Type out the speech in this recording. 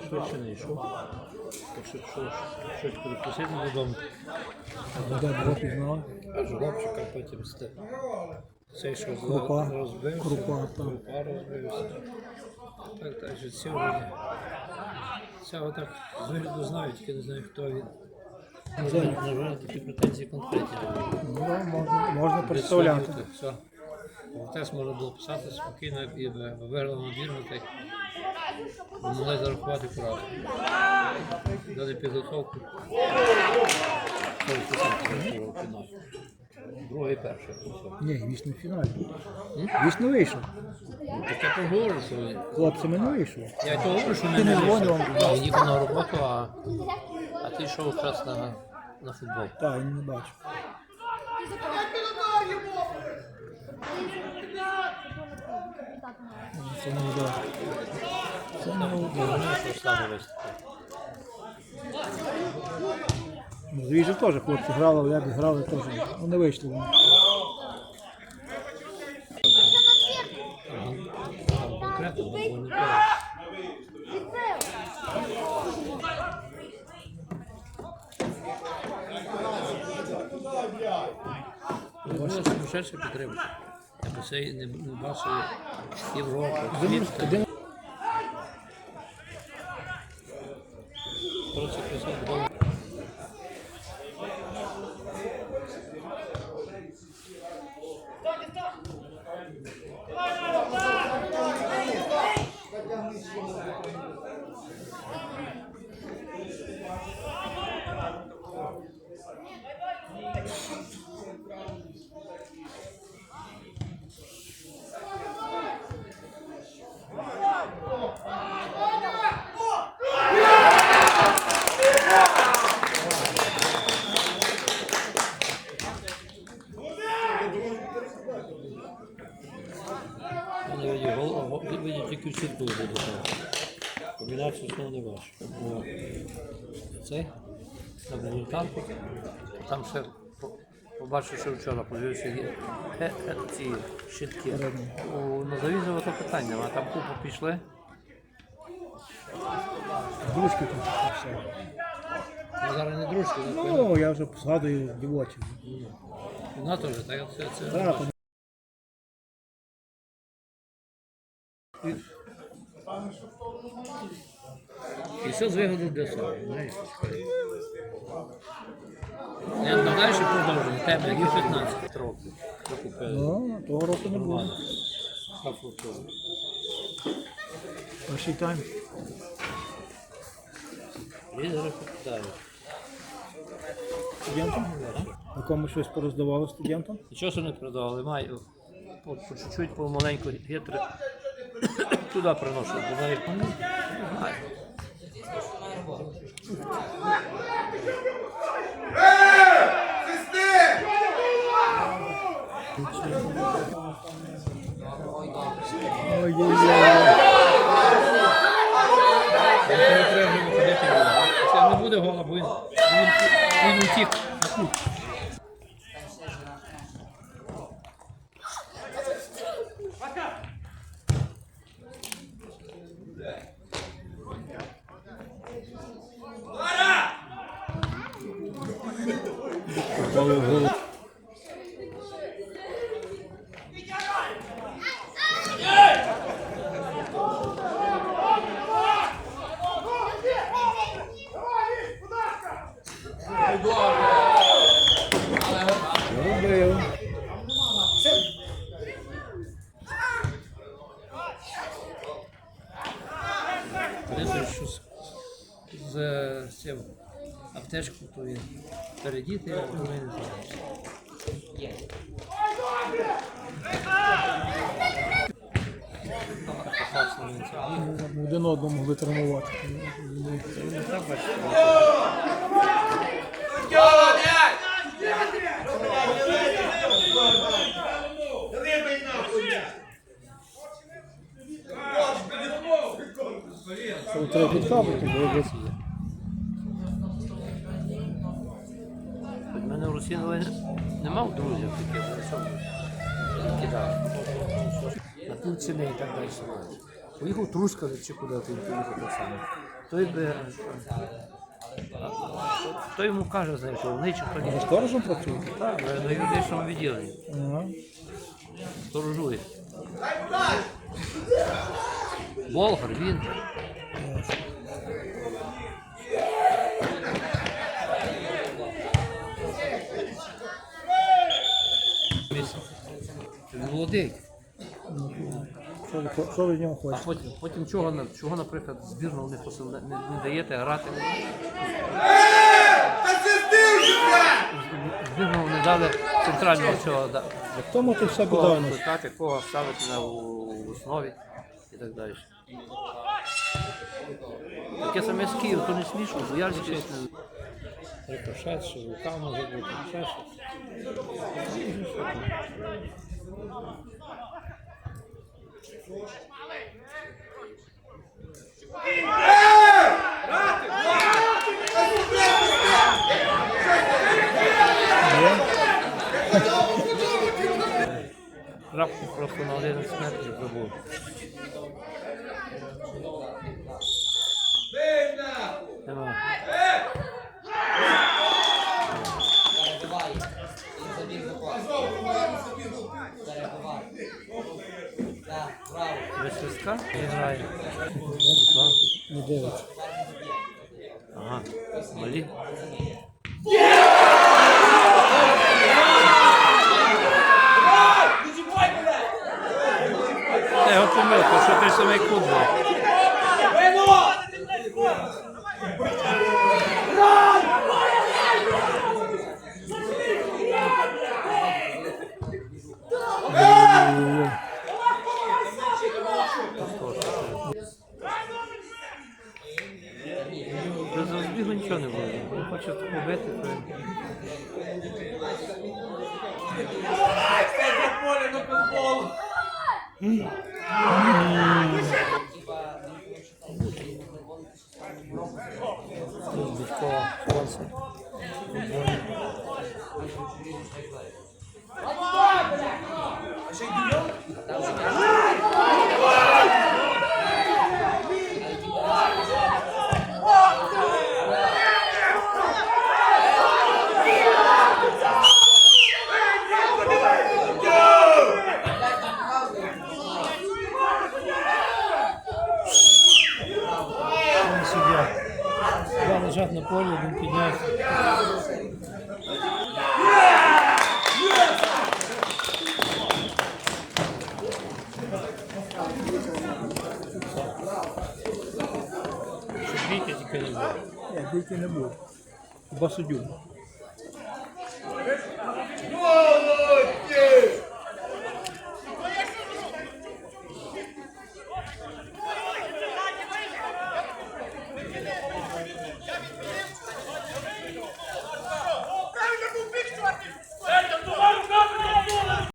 ще швидше не йшов. Так що пішов щось перекусити додому. Вода було пізнала. А жлобчика потім сте. Цей що Крупа. розбився. Крупа, так. Крупа розбився. Так, так, що цього не. Цього так з вигляду знаю, тільки не знаю, хто він. Можна, на жаль, такі претензії конкретні. Ну, можна, можна представляти. Все. Тест можна було писати спокійно і виграли надірно, так могли зарахувати поразку. Дали підготовку. І перше. Ні, вічно в фіналі. Вічно вийшов. Ну, Так я то говорю, що Хлопцями не вийшов. я то говорю, що Ти ми не не вийшов. Їхав на роботу, а, а ти йшов якраз на, на футбол. Так, я не бачу. Це не удар. Це не Ну, вони. Ну, Звісно, теж хлопці грали, лябі грали теж. Ну не вийшли вони. Не сумасшедше підтримка. Я це не, не бачив. Один Просто писав вдома. Я не видів а я тільки в сітку буде. Комбінацію знову не. Бо Цей на результату. Там ще по- побачив, що вчора подивився є е, е, ці щитки. У Назавізово то питання, а там купу пішли. дружки тут все. Ну, зараз не дружки, ну, Ну, я вже згадую дівочі. вона теж, так це, це. Так, І все з вигоду для себе. Я ну, далі продовжую. Тебе є 15 років. Ну, того року не було. Перший тайм. Лідери покидають. Студентам? Якому щось пороздавали студентам? Нічого не продавали, маю по, чуть-чуть, по маленьку гетри туди приношу, не Це не буде він, він утік на кут. Попали в голову. Робив. Дивиться, що з, з, з цим аптечку, то він передіти, він зараз. Класно він. Один одного могли. Це треба підкапати, бо якось У мене в не мав друзів таких, кидав. На і так далі. Поїхав Трускавець чи куди ти поїхав так само. той би. а, Той йому каже, знаєш, що вони чи хто Ви сторожем працюєте? Так, на юридичному відділенні. Сторожує. Болгар, він. Молодий. Що ви, що ви з нього А хочете? потім, потім чого, чого, наприклад, збірну не, посил- не, не даєте грати? Збірну не дали центрального цього да- В тому ти все кого у нас. викликати, кого ставити на у- в основі і так далі. Таке саме з Києва, то не смішно, бо я щось не. Рикошет, що рука може бути, ще щось. Раптом просто на 11 метрів забув. Нема. మళ్ళీ eu também, com certeza também com він- Тут Дідько, спонсор. Тільки не було. Ні,